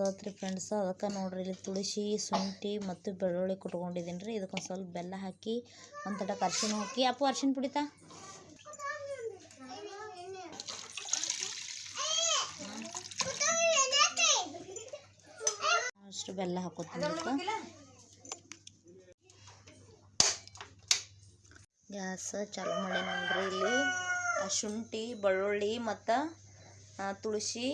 ಮಾಡೋದತ್ರಿ friends ಅದಕ್ಕೆ ನೋಡ್ರಿ ಇಲ್ಲಿ ತುಳಸಿ, ಶುಂಠಿ ಮತ್ತು ಬೆಳ್ಳುಳ್ಳಿ ಕುಟ್ಕೊಂಡಿದ್ದೀನಿ ರೀ ಇದಕ್ಕೊಂದು ಸ್ವಲ್ಪ ಬೆಲ್ಲ ಹಾಕಿ, ಒಂದು ತಟಕ್ಕೆ ಅರ್ಶಿಣ ಹಾಕಿ. ಅಪ್ಪು, ಅರ್ಶಿಣ ಪುಡಿತಾ ಅಷ್ಟು ಬೆಲ್ಲ ಹಾಕೋತೀನಿ ಗ್ಯಾಸ್ ಚಾಲು ಮಾಡಿ ನೋಡ್ರಿ ಇಲ್ಲಿ. ಶುಂಠಿ, ಬೆಳ್ಳುಳ್ಳಿ ಮತ್ತು ತುಳಸಿ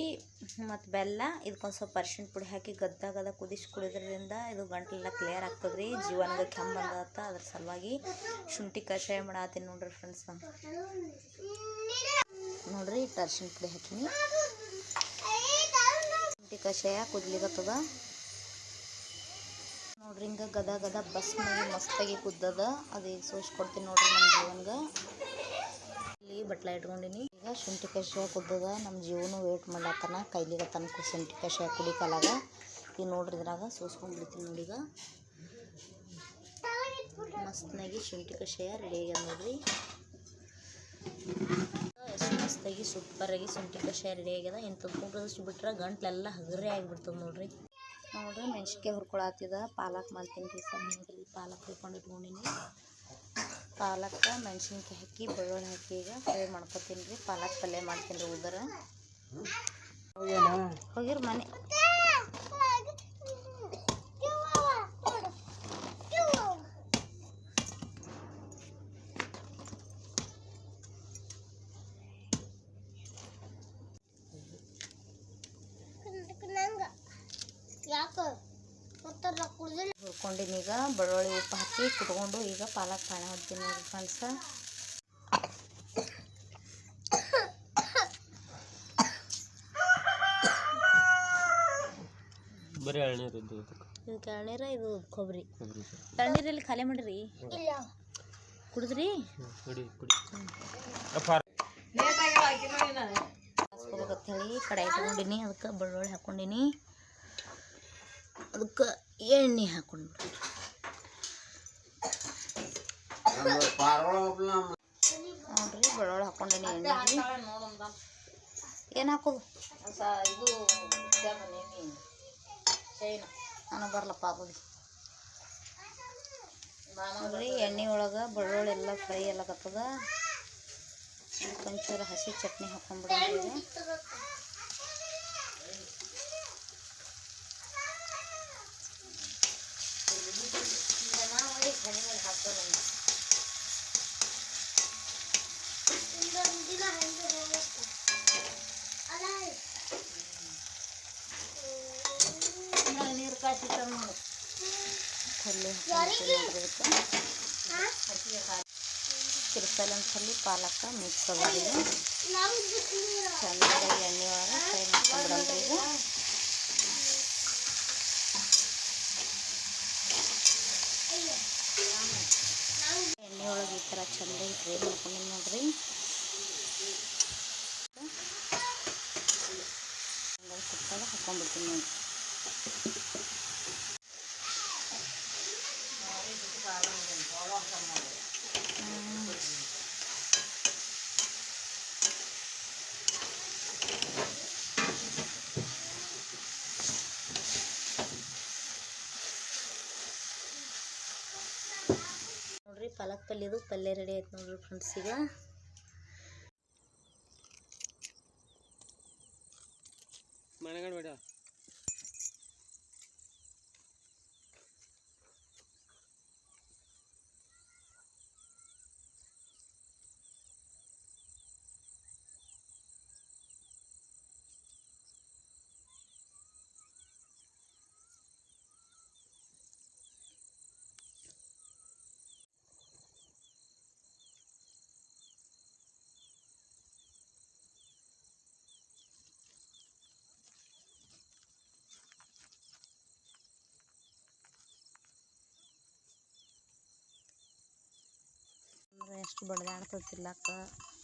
ಮತ್ತು ಬೆಲ್ಲ, ಇದಕ್ಕೊಂದು ಸ್ವಲ್ಪ ಅರ್ಶಿಣ ಪುಡಿ ಹಾಕಿ ಗದ್ದ ಗದ ಕುದಿಸಿ ಕುಡಿದ್ರಿಂದ ಇದು ಗಂಟಲೆಲ್ಲ ಕ್ಲಿಯರ್ ಆಗ್ತದೆ ರೀ ಜೀವನಗೆ ಕೆಮ್ಮು ಬಂದತ್ತ ಅದ್ರ ಸಲುವಾಗಿ ಶುಂಠಿ ಕಷಾಯ ಮಾಡತ್ತೀನಿ ನೋಡ್ರಿ ಫ್ರೆಂಡ್ಸ್ ನೋಡ್ರಿ ಇಟ್ಟು ಅರ್ಶಿಣ ಪುಡಿ ಹಾಕೀನಿ. ಶುಂಠಿ ಕಷಾಯ ಕುದ್ಲಿಗತ್ತದ ನೋಡ್ರಿ ಹಿಂಗೆ ಗದ ಗದ ಬಸ್ ಮಾಡಿ ಮಸ್ತಾಗಿ ಕುದ್ದದ. ಅದು ಸೋಸ್ಕೊಡ್ತೀನಿ ನೋಡ್ರಿ ನಮ್ಮ ಜೀವನ್ಗೆ. ಇಲ್ಲಿ ಬಟ್ಲ ಇಟ್ಕೊಂಡಿನಿ. ಈಗ ಶುಂಠಿ ಕಷಾಯ ಕುದ್ದದ ನಮ್ಮ ಜೀವನು ವೇಟ್ ಮಾಡ್ಲತ್ತನ ಕೈಲಿಗೆ ತನಕ ಶುಂಠಿ ಕಷಾಯ ಕುಡಿಕಲಾಗ ಈಗ ನೋಡ್ರಿ ಇದ್ರಾಗ ಸೋಸ್ಕೊಂಡ್ಬಿಡ್ತೀನಿ ಈಗ ಮಸ್ತ್ನಾಗಿ ಶುಂಠಿ ಕಷಾಯ ರೆಡಿ ಆಗ್ಯದ ನೋಡ್ರಿ ಮಸ್ತಾಗಿ ಸೂಪರಾಗಿ ಶುಂಠಿ ಕಷಾಯ ರೆಡಿ ಆಗ್ಯದ ಇಂಥದ್ದು ಬಿಟ್ರೆ ಗಂಟ್ಲೆಲ್ಲ ಹಗರೇ ಆಗಿಬಿಡ್ತದೆ ನೋಡ್ರಿ ನೋಡ್ರಿ ಮೆಣ್ಸಿನ್ಕಾಯಿ ಹುರ್ಕೊಳತ್ತಿದ ಪಾಲಕ್ ಮಾಡ್ತೀನಿ ರೀ ನೋಡ್ರಿ ಪಾಲಕ್ ಹುರ್ಕೊಂಡು ಇಟ್ಕೊಂಡಿನಿ ಪಾಲಕ್ಕ ಮೆಣಸಿನ್ಕಾಯಿ ಹಾಕಿ ಬೆಳ್ಳುಳ್ಳಿ ಹಾಕಿ ಈಗ ಫ್ರೈ ಮಾಡ್ಕೊತೀನಿ ರೀ. ಪಾಲಕ್ ಪಲ್ಯ ಮಾಡ್ತೀನಿ ರೀ ಉದರ ಹೋಗಿರ್ ಮನೆ. ಹುರ್ಕೊಂಡಿನಿ ಈಗ. ಬೆಳ್ಳುಳ್ಳಿ ಉಪ್ಪು ಹಾಕಿ ಕುಟ್ಕೊಂಡು ಈಗ ಪಾಲಕ್ ಪಾಣ ಹೊಡ್ತೀನಿ ನೋಡಿ ಫ್ರೆಂಡ್ಸ ಬರೀ ಎಳ್ನೀರು ಇದಕ್ಕೆ. ಇದು ಎಳ್ನೀರ ಇದು ಕೊಬ್ಬರಿ. ಎಳ್ನೀರಲ್ಲಿ ಖಾಲಿ ಮಾಡಿರಿ? ಕುಡಿದ್ರಿ? ಕುಡಿ ಕುಡಿ. ಹಾಸ್ಕೋಬೇಕಂತ ಹೇಳಿ ಕಡಾಯಿ ತಗೊಂಡಿನಿ ಅದಕ್ಕೆ ಬೆಳ್ಳುಳ್ಳಿ ಹಾಕ್ಕೊಂಡಿನಿ ಅದಕ್ಕೆ ಎಣ್ಣೆ ಹಾಕೊಂಡು ನೋಡ್ರಿ ಬೆಳ್ಳುಳ್ಳಿ ಹಾಕೊಂಡೇನಿ ಎಣ್ಣೆ ಏನು ಹಾಕೋದು? ಇದು ನನಗೆ ಬರಲಪ್ಪ ಆಗೋದು. ನೋಡ್ರಿ ಎಣ್ಣೆ ಒಳಗೆ ಬೆಳ್ಳುಳ್ಳಿ ಎಲ್ಲ ಫ್ರೈ ಎಲ್ಲ ಕತ್ತದ ಒಂಚೂರು ಹಸಿ ಚಟ್ನಿ ಹಾಕೊಂಡ್ಬಿಡೋದು ಈಗ ನೀರು ಕಾಸಿ ಕಲ್ಲು ಹಾಕ್ಕೊಂಡ್ಬಿಡ್ತೀನಿ ನೋಡ್ರಿ ಇದಕ್ಕೆ ತಿರ್ಸಲ್ ಒಂದ್ಸಲಿ ಪಾಲಕ ಮಿಕ್ಸ್ ಆಗೋದಿಲ್ಲ ಚೆನ್ನಾಗಿ ಎಣ್ಣೆ ಒಳಗೆ ಫ್ರೈ ಮಾಡ್ಕೊಂಡ್ಬಿಡಂದ್ರಿ ಈಗ ಒಳಗೆ ಈ ಥರ ಚೆಂದಾಗಿ ಫ್ರೈ ಮಾಡ್ಕೊಂಡಿನಿ ನೋಡ್ರಿ. ಸುತ್ತಾಗ ಹಾಕೊಂಡ್ಬಿಡ್ತೀನಿ ನೋಡಿ ನೋಡ್ರಿ ಪಾಲಕ್ ಪಲ್ಯದು ಪಲ್ಯ ರೆಡಿ ಆಯ್ತು ನೋಡ್ರಿ ಫ್ರೆಂಡ್ಸ್ ಈಗ. ಮನೆಗಡೆ ಬೇಡ. ಎಷ್ಟು ಬಡ್ದಾಡ್ತದೆ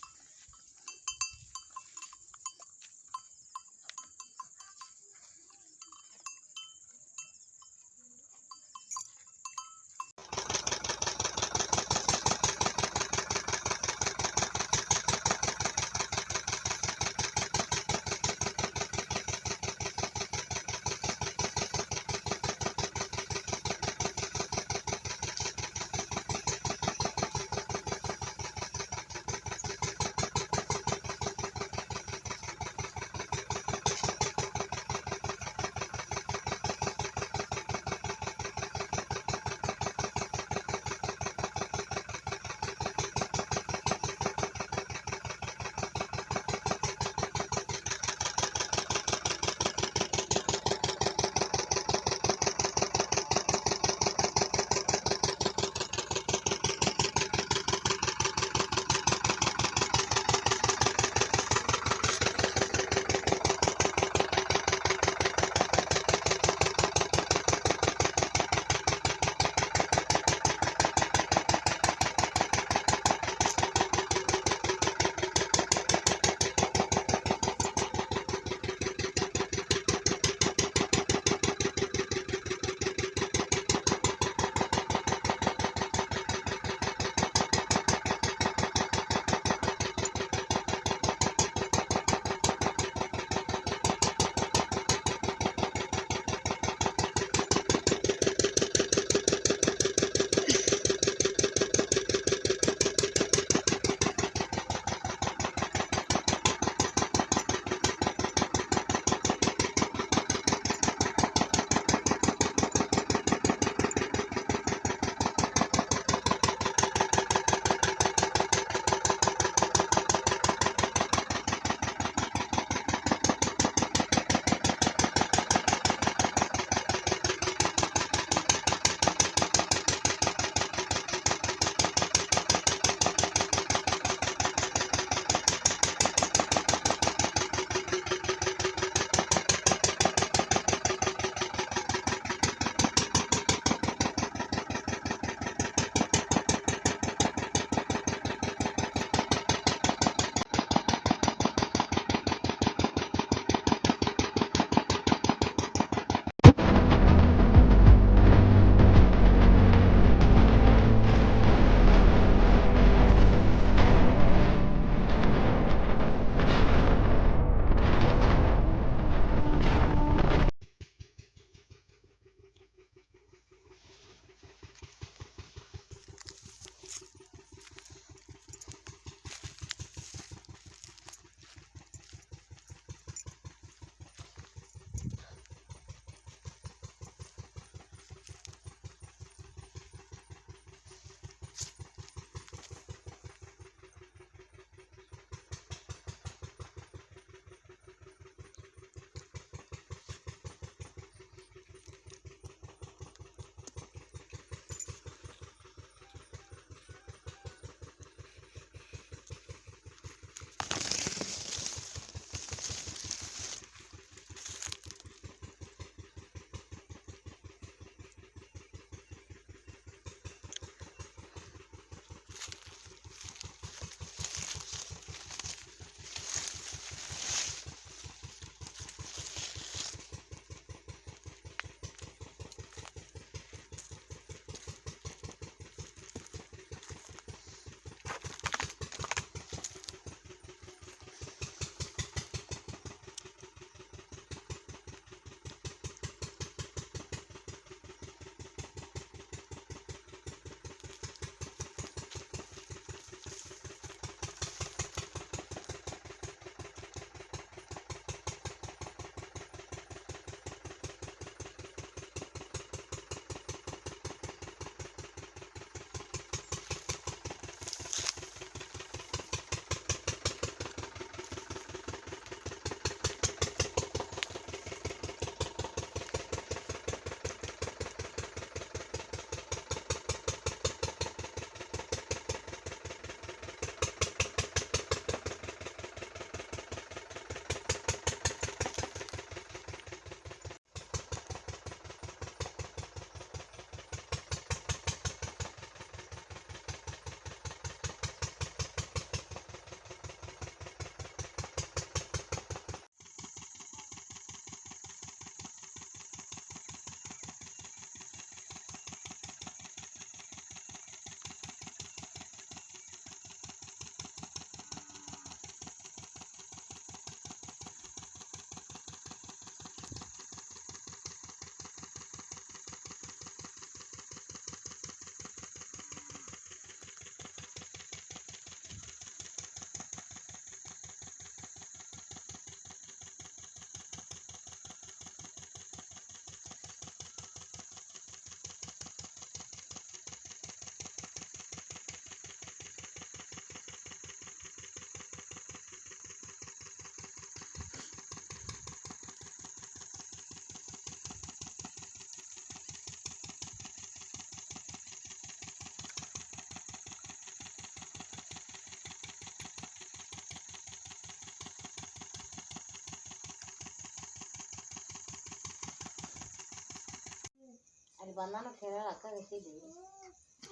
ತಿರ್ಲಾಕ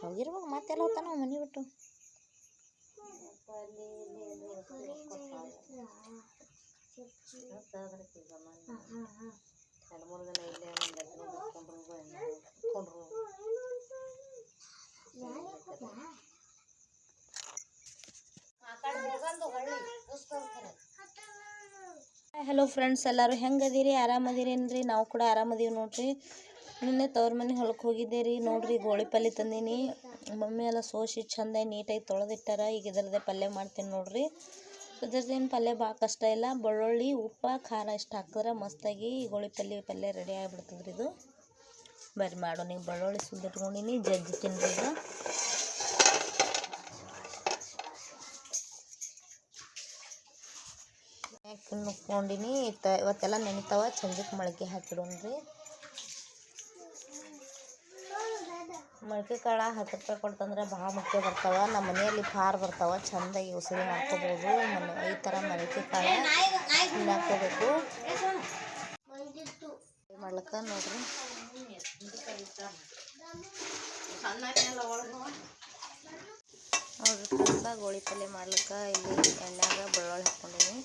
ಹೋಗಿರ್ಬೇಕು ಮತ್ತೆಲ್ಲ ಹೋಗ್ತಾನ ನಾವು ಮನೆ ಬಿಟ್ಟು. ಹಲೋ ಫ್ರೆಂಡ್ಸ್ ಎಲ್ಲರೂ ಹೆಂಗದೀರಿ? ಆರಾಮದಿರೇನ್ರಿ? ನಾವು ಕೂಡ ಆರಾಮದೀವಿ ನೋಡ್ರಿ. ನಿನ್ನೆ ತವ್ರ ಮನೆ ಹೊಲಕ್ಕೆ ಹೋಗಿದ್ದೆ ರೀ ನೋಡ್ರಿ ಗೋಳಿ ಪಲ್ಯ ತಂದೀನಿ. ಮಮ್ಮಿ ಎಲ್ಲ ಸೋಸಿ ಚಂದ ನೀಟಾಗಿ ತೊಳೆದಿಟ್ಟಾರ. ಈಗ ಇದರದೇ ಪಲ್ಯ ಮಾಡ್ತೀನಿ ನೋಡ್ರಿ. ಇದರದೇನು ಪಲ್ಯ ಭಾಳ ಕಷ್ಟ ಇಲ್ಲ. ಬೆಳ್ಳುಳ್ಳಿ, ಉಪ್ಪು, ಖಾರ ಇಷ್ಟು ಹಾಕಿದ್ರೆ ಮಸ್ತಾಗಿ ಗೋಳಿ ಪಲ್ಯ ಪಲ್ಯ ರೆಡಿ ಆಗಿಬಿಡ್ತದ್ರಿ ಇದು. ಬರ್ರಿ ಮಾಡೋಣ ಈಗ ಬೆಳ್ಳುಳ್ಳಿ ಸುದ್ದಿಟ್ಕೊಂಡಿನಿ ಜಜ್ಜಿ ತಿನ್ರಿ ಈಗ ಇತ್ತ ಇವತ್ತೆಲ್ಲ ನೆನಿತಾವ. ಚಂದಕ್ಕೆ ಮೊಳಕೆ ಹಾಕಿಡೋಣ್ರಿ. ಮೊಳಕೆ ಕಾಳು ಹತ್ತು ರೂಪಾಯಿ ಕೊಡ್ತಂದ್ರೆ ಭಾಳ ಮುಖ್ಯ ಬರ್ತಾವೆ. ನಮ್ಮ ಮನೆಯಲ್ಲಿ ಪಾರು ಬರ್ತಾವ. ಚಂದ ಉಸಿರಿ ಮಾಡ್ಕೋಬೋದು ಮನೆ ಈ ಥರ ಮೊಳಕೆ ಕಾಳು ಹಾಕೋಬೇಕು ಮಾಡ್ಲಕ್ಕ ನೋಡ್ರಿ. ನೋಡ್ರಿ ಗೋಳಿ ಪಲ್ಯ ಮಾಡ್ಲಿಕ್ಕೆ ಇಲ್ಲಿ ಎಣ್ಣೆಗ ಬೆಳ್ಳುಳ್ಳಿ ಹಾಕ್ಕೊಂಡಿನಿ.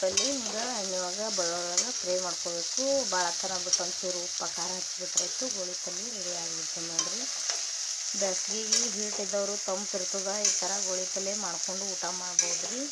ಪಲ್ಯ ಹಿಂಗೆ ಎಣ್ಣೆಯಾಗ ಬೆಳ್ಳುಳ್ಳಿಯಾಗ ಫ್ರೈ ಮಾಡ್ಕೋಬೇಕು. ಭಾಳ ಥರ ಬಿಟ್ಟು ಒಂಚೂರು ಉಪ್ಪು, ಖಾರ ಹಚ್ಬಿಟ್ರಾಯ್ತು ಗೋಳಿ ಪಲ್ಯ ರೆಡಿ ಆಗಿಬಿಡ್ತು ನೋಡಿರಿ. ಬ್ಯಾಸ್ಗೆಗೆ ಹೀಟ್ ಇದ್ದವರು ತಂಪು ಇರ್ತದೆ, ಈ ಥರ ಗೋಳಿ ಪಲ್ಯ ಮಾಡ್ಕೊಂಡು ಊಟ ಮಾಡ್ಬೋದು ರೀ